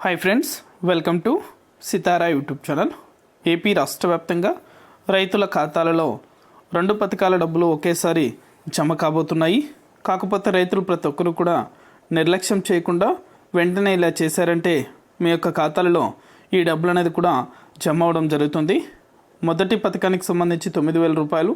Hi friends welcome to Sitara YouTube channel AP రాష్ట్ర వ్యాప్తంగా రైతుల ఖాతాలలో రెండు పథకాల డబ్బులు ఒకేసారి జమ కాబోతున్నాయి. కాకపోతే రైతులు ప్రతి ఒక్కరు కూడా నిర్లక్ష్యం చేయకుండా వెంటనే ఇలా చేశారంటే మీ యొక్క ఖాతాలలో ఈ డబ్బులు అనేది కూడా జమ అవడం జరుగుతుంది. మొదటి పథకానికి సంబంధించి తొమ్మిది వేల రూపాయలు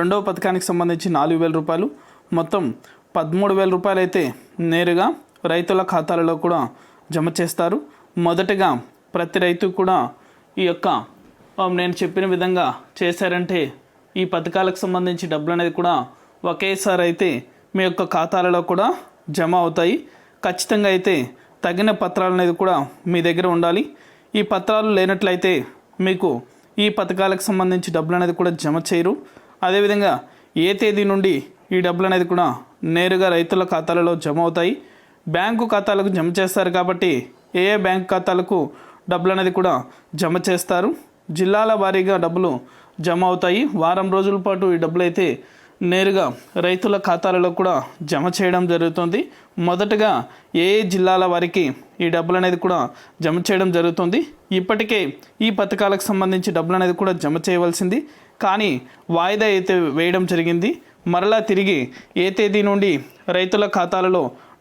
రెండవ పథకానికి సంబంధించి నాలుగు వేల రూపాయలు మొత్తం పదమూడు వేల రూపాయలు అయితే నేరుగా రైతుల ఖాతాలలో కూడా జమ చేస్తారు. మొదటగా ప్రతి రైతు కూడా ఈ యొక్క నేను చెప్పిన విధంగా చేశారంటే ఈ పథకాలకు సంబంధించి డబ్బులు అనేది కూడా ఒకేసారి అయితే మీ యొక్క ఖాతాలలో కూడా జమ అవుతాయి. ఖచ్చితంగా అయితే తగిన పత్రాలు అనేది కూడా మీ దగ్గర ఉండాలి. ఈ పత్రాలు లేనట్లయితే మీకు ఈ పథకాలకు సంబంధించి డబ్బులు అనేది కూడా జమ చేయరు. అదేవిధంగా ఏ తేదీ నుండి ఈ డబ్బులు అనేది కూడా నేరుగా రైతుల ఖాతాలలో జమ అవుతాయి. బ్యాంకు ఖాతాలకు జమ చేస్తారు కాబట్టి ఏ ఏ బ్యాంకు ఖాతాలకు డబ్బులు అనేది కూడా జమ చేస్తారు. జిల్లాల వారీగా డబ్బులు జమ అవుతాయి. వారం రోజుల పాటు ఈ డబ్బులు అయితే నేరుగా రైతుల ఖాతాలలో కూడా జమ చేయడం జరుగుతుంది. మొదటగా ఏ ఏ జిల్లాల వారికి ఈ డబ్బులు అనేది కూడా జమ చేయడం జరుగుతుంది. ఇప్పటికే ఈ పథకాలకు సంబంధించి డబ్బులు అనేది కూడా జమ చేయవలసింది. కానీ వాయిదా అయితే వేయడం జరిగింది. మరలా తిరిగి ఏ తేదీ నుండి రైతుల ఖాతాలలో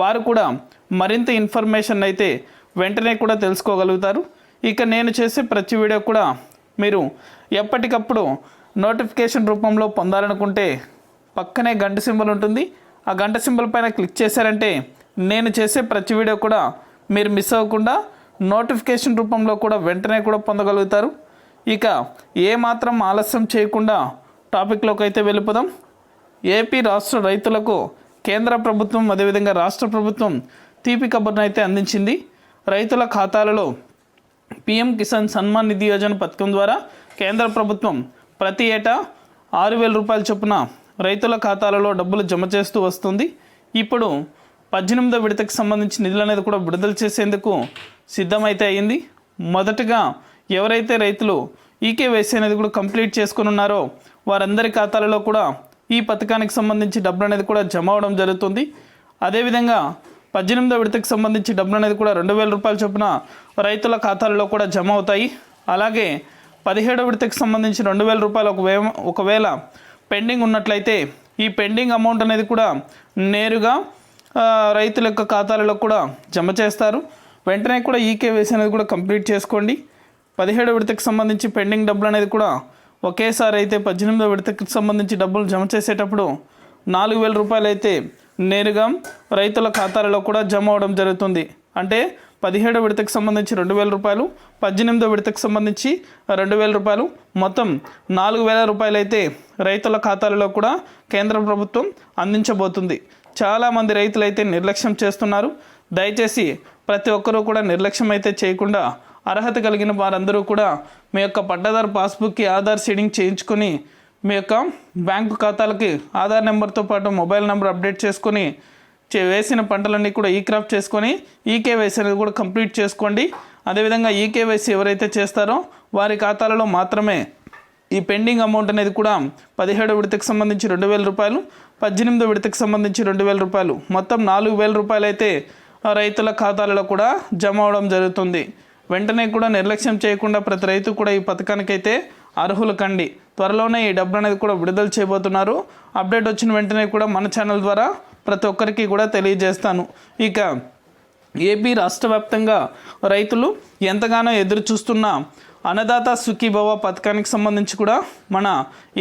వారు కూడా మరింత ఇన్ఫర్మేషన్ అయితే వెంటనే కూడా తెలుసుకోగలుగుతారు. ఇక నేను చేసే ప్రతి వీడియో కూడా మీరు ఎప్పటికప్పుడు నోటిఫికేషన్ రూపంలో పొందాలనుకుంటే పక్కనే గంట సింబల్ ఉంటుంది. ఆ గంట సింబల్ పైన క్లిక్ చేశారంటే నేను చేసే ప్రతి వీడియో కూడా మీరు మిస్ అవ్వకుండా నోటిఫికేషన్ రూపంలో కూడా వెంటనే కూడా పొందగలుగుతారు. ఇక ఏమాత్రం ఆలస్యం చేయకుండా టాపిక్లోకి అయితే వెళ్ళిపోదాం. ఏపీ రాష్ట్ర రైతులకు కేంద్ర ప్రభుత్వం అదేవిధంగా రాష్ట్ర ప్రభుత్వం తీపి కబుర్ను అయితే అందించింది. రైతుల ఖాతాలలో పీఎం కిసాన్ సన్మాన్ నిధి యోజన పథకం ద్వారా కేంద్ర ప్రభుత్వం ప్రతి ఏటా ఆరు వేల రూపాయల చొప్పున రైతుల ఖాతాలలో డబ్బులు జమ చేస్తూ వస్తుంది. ఇప్పుడు పద్దెనిమిదో విడతకు సంబంధించి నిధులు అనేది కూడా విడుదల చేసేందుకు సిద్ధమైతే అయింది. మొదటగా ఎవరైతే రైతులు ఈకేవైసీ అనేది కూడా కంప్లీట్ చేసుకుని ఉన్నారో వారందరి ఖాతాలలో కూడా ఈ పథకానికి సంబంధించి డబ్బులు అనేది కూడా జమ అవడం జరుగుతుంది. అదేవిధంగా పద్దెనిమిదో విడతకు సంబంధించి డబ్బులు అనేది కూడా రెండు వేల రూపాయల చొప్పున రైతుల ఖాతాలలో కూడా జమ అవుతాయి. అలాగే పదిహేడో విడతకు సంబంధించి రెండు వేల రూపాయలు ఒకవే ఒకవేళ పెండింగ్ ఉన్నట్లయితే ఈ పెండింగ్ అమౌంట్ అనేది కూడా నేరుగా రైతుల యొక్క ఖాతాలలో కూడా జమ చేస్తారు. వెంటనే కూడా ఈకేవైసీ అనేది కూడా కంప్లీట్ చేసుకోండి. పదిహేడో విడతకు సంబంధించి పెండింగ్ డబ్బులు అనేది కూడా ఒకేసారి అయితే పద్దెనిమిదో విడతకు సంబంధించి డబ్బులు జమ చేసేటప్పుడు నాలుగు వేల రూపాయలు అయితే నేరుగా రైతుల ఖాతాలలో కూడా జమ అవడం జరుగుతుంది. అంటే పదిహేడో విడతకు సంబంధించి రెండు వేల రూపాయలు పద్దెనిమిదో విడతకు సంబంధించి రెండు వేల రూపాయలు. మొత్తం నాలుగు వేల రూపాయలు అయితే రైతుల ఖాతాలలో కూడా కేంద్ర ప్రభుత్వం అందించబోతుంది. చాలామంది రైతులు అయితే నిర్లక్ష్యం చేస్తున్నారు. దయచేసి ప్రతి ఒక్కరూ కూడా నిర్లక్ష్యం అయితే చేయకుండా అర్హత కలిగిన వారందరూ కూడా మీ యొక్క పట్టాదారు పాస్బుక్కి ఆధార్ సీడింగ్ చేయించుకొని మీ యొక్క బ్యాంకు ఖాతాలకి ఆధార్ నెంబర్తో పాటు మొబైల్ నెంబర్ అప్డేట్ చేసుకొని చే- వేసిన పంటలన్నీ కూడా ఈ క్రాప్ చేసుకొని ఈకేవైసీ అనేది కూడా కంప్లీట్ చేసుకోండి. అదేవిధంగా ఈకేవైసీ ఎవరైతే చేస్తారో వారి ఖాతాలలో మాత్రమే ఈ పెండింగ్ అమౌంట్ అనేది కూడా పదిహేడు విడతకు సంబంధించి రెండు వేల రూపాయలు పద్దెనిమిదో విడతకు సంబంధించి రెండు వేల రూపాయలు మొత్తం నాలుగు వేల రూపాయలు అయితే రైతుల ఖాతాలలో కూడా జమ అవడం జరుగుతుంది. వెంటనే కూడా నిర్లక్ష్యం చేయకుండా ప్రతి రైతు కూడా ఈ పథకానికైతే అర్హులు కండి. త్వరలోనే ఈ డబ్బు అనేది కూడా విడుదల చేయబోతున్నారు. అప్డేట్ వచ్చిన వెంటనే కూడా మన ఛానల్ ద్వారా ప్రతి ఒక్కరికి కూడా తెలియజేస్తాను. ఇక ఏపీ రాష్ట్ర వ్యాప్తంగా రైతులు ఎంతగానో ఎదురు చూస్తున్న అన్నదాత సుఖీభవ పథకానికి సంబంధించి కూడా మన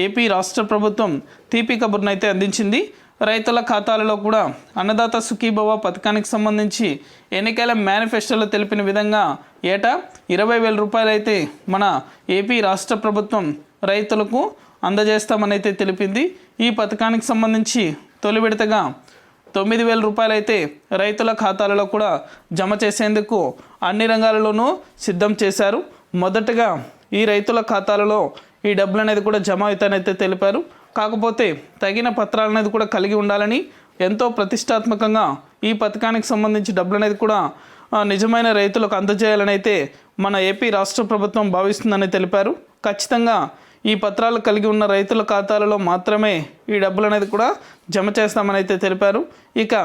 ఏపీ రాష్ట్ర ప్రభుత్వం తీపి కబుర్నైతే అందించింది. రైతుల ఖాతాలలో కూడా అన్నదాత సుఖీభవ పథకానికి సంబంధించి ఎన్నికల మేనిఫెస్టోలో తెలిపిన విధంగా ఏటా ఇరవై వేల రూపాయలు అయితే మన ఏపీ రాష్ట్ర ప్రభుత్వం రైతులకు అందజేస్తామనైతే తెలిపింది. ఈ పథకానికి సంబంధించి తొలి విడతగా తొమ్మిది వేల రూపాయలు అయితే రైతుల ఖాతాలలో కూడా జమ చేసేందుకు అన్ని రంగాలలోనూ సిద్ధం చేశారు. మొదటగా ఈ రైతుల ఖాతాలలో ఈ డబ్బులు అనేది కూడా జమ అవుతానైతే తెలిపారు. కాకపోతే తగిన పత్రాలు అనేది కూడా కలిగి ఉండాలని ఎంతో ప్రతిష్టాత్మకంగా ఈ పథకానికి సంబంధించి డబ్బులు అనేది కూడా నిజమైన రైతులకు అందజేయాలని అయితే మన ఏపీ రాష్ట్ర ప్రభుత్వం భావిస్తుందని తెలిపారు. ఖచ్చితంగా ఈ పత్రాలు కలిగి ఉన్న రైతుల ఖాతాలలో మాత్రమే ఈ డబ్బులు అనేది కూడా జమ చేస్తామని అయితే తెలిపారు. ఇక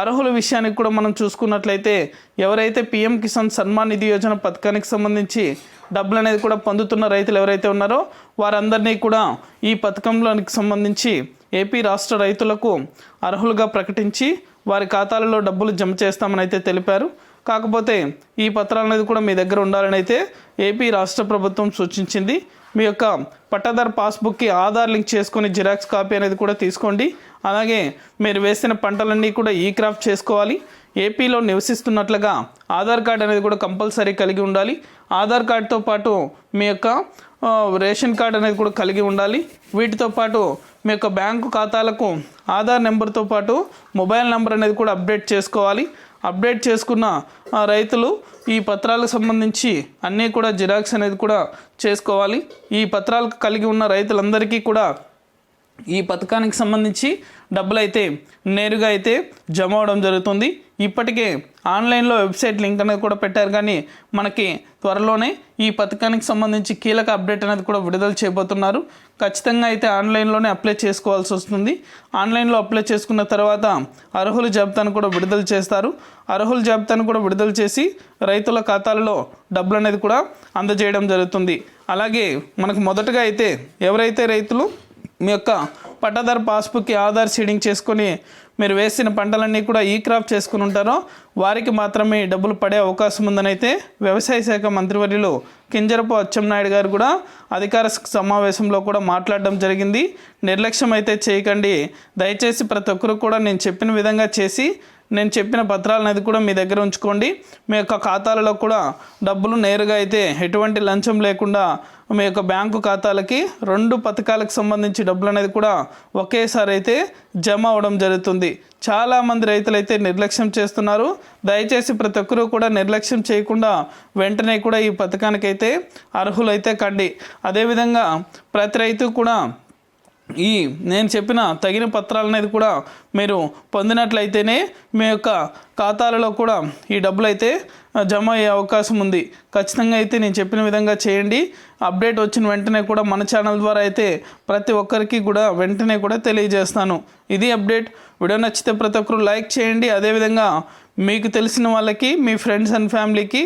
అర్హుల విషయానికి కూడా మనం చూసుకున్నట్లయితే ఎవరైతే పీఎం కిసాన్ సన్మాన్ నిధి యోజన పథకానికి సంబంధించి డబ్బులు అనేది కూడా పొందుతున్న రైతులు ఎవరైతే ఉన్నారో వారందరినీ కూడా ఈ పథకంలోనికి సంబంధించి ఏపీ రాష్ట్ర రైతులకు అర్హులుగా ప్రకటించి వారి ఖాతాలలో డబ్బులు జమ చేస్తామని అయితే తెలిపారు. కాకపోతే ఈ పత్రాలు అనేది కూడా మీ దగ్గర ఉండాలని అయితే ఏపీ రాష్ట్ర ప్రభుత్వం సూచించింది. మీ యొక్క పట్టాదారు పాస్బుక్కి ఆధార్ లింక్ చేసుకొని జిరాక్స్ కాపీ అనేది కూడా తీసుకోండి. అలాగే మీరు వేసిన పంటలన్నీ కూడా ఈ క్రాఫ్ట్ చేసుకోవాలి. ఏపీలో నివసిస్తున్నట్లుగా ఆధార్ కార్డ్ అనేది కూడా కంపల్సరీ కలిగి ఉండాలి. ఆధార్ కార్డ్తో పాటు మీ యొక్క రేషన్ కార్డ్ అనేది కూడా కలిగి ఉండాలి. వీటితో పాటు మీ యొక్క బ్యాంకు ఖాతాలకు ఆధార్ నెంబర్తో పాటు మొబైల్ నెంబర్ అనేది కూడా అప్డేట్ చేసుకోవాలి. అప్డేట్ చేసుకున్న రైతులు ఈ పత్రాలకు సంబంధించి అన్నీ కూడా జిరాక్స్ అనేది కూడా చేసుకోవాలి. ఈ పత్రాలకు కలిగి ఉన్న రైతులందరికీ కూడా ఈ పథకానికి సంబంధించి డబ్బులు అయితే నేరుగా అయితే జమ అవడం జరుగుతుంది. ఇప్పటికే ఆన్లైన్లో వెబ్సైట్ లింక్ అనేది కూడా పెట్టారు. కానీ మనకి త్వరలోనే ఈ పథకానికి సంబంధించి కీలక అప్డేట్ అనేది కూడా విడుదల చేయబోతున్నారు. ఖచ్చితంగా అయితే ఆన్లైన్లోనే అప్లై చేసుకోవాల్సి వస్తుంది. ఆన్లైన్లో అప్లై చేసుకున్న తర్వాత అర్హుల జాబితాను కూడా విడుదల చేస్తారు. అర్హుల జాబితాను కూడా విడుదల చేసి రైతుల ఖాతాలలో డబ్బులు అనేది కూడా అందజేయడం జరుగుతుంది. అలాగే మనకు మొదటగా అయితే ఎవరైతే రైతులు మీ యొక్క పట్టాదారు పాస్బుక్కి ఆధార్ సీడింగ్ చేసుకొని మీరు వేసిన పంటలన్నీ కూడా ఈ క్రాప్ చేసుకుని ఉంటారో వారికి మాత్రమే డబ్బులు పడే అవకాశం ఉందని అయితే వ్యవసాయ శాఖ మంత్రివర్యులు కింజరపు అచ్చెన్నాయుడు గారు కూడా అధికార సమావేశంలో కూడా మాట్లాడడం జరిగింది. నిర్లక్ష్యం అయితే చేయకండి. దయచేసి ప్రతి ఒక్కరు కూడా నేను చెప్పిన విధంగా చేసి నేను చెప్పిన పత్రాలు అనేది కూడా మీ దగ్గర ఉంచుకోండి. మీ యొక్క ఖాతాలలో కూడా డబ్బులు నేరుగా అయితే ఎటువంటి లంచం లేకుండా మీ యొక్క బ్యాంకు ఖాతాలకి రెండు పథకాలకు సంబంధించి డబ్బులు అనేది కూడా ఒకేసారి అయితే జమ అవడం జరుగుతుంది. చాలామంది రైతులు అయితే నిర్లక్ష్యం చేస్తున్నారు. దయచేసి ప్రతి ఒక్కరూ కూడా నిర్లక్ష్యం చేయకుండా వెంటనే కూడా ఈ పథకానికైతే అర్హులైతే కండి. అదేవిధంగా ప్రతి రైతు కూడా ఈ నేను చెప్పిన తగిన పత్రాలు అనేది కూడా మీరు పొందినట్లయితేనే మీ యొక్క ఖాతాలలో కూడా ఈ డబ్బులు అయితే జమ అయ్యే అవకాశం ఉంది. ఖచ్చితంగా అయితే నేను చెప్పిన విధంగా చేయండి. అప్డేట్ వచ్చిన వెంటనే కూడా మన ఛానల్ ద్వారా అయితే ప్రతి ఒక్కరికి కూడా వెంటనే కూడా తెలియజేస్తాను. ఇది అప్డేట్. వీడియో నచ్చితే ప్రతి ఒక్కరు లైక్ చేయండి. అదేవిధంగా మీకు తెలిసిన వాళ్ళకి మీ ఫ్రెండ్స్ అండ్ ఫ్యామిలీకి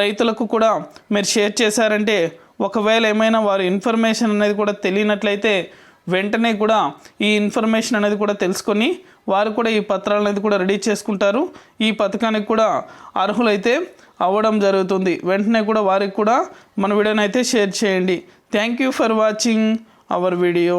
రైతులకు కూడా మీరు షేర్ చేశారంటే ఒకవేళ ఏమైనా వారి ఇన్ఫర్మేషన్ అనేది కూడా తెలియనట్లయితే వెంటనే కూడా ఈ ఇన్ఫర్మేషన్ అనేది కూడా తెలుసుకొని వారు కూడా ఈ పత్రాలు అనేది కూడా రెడీ చేసుకుంటారు. ఈ పథకానికి కూడా అర్హులైతే అవ్వడం జరుగుతుంది. వెంటనే కూడా వారికి కూడా మన వీడియోని అయితే షేర్ చేయండి. Thank you for watching our video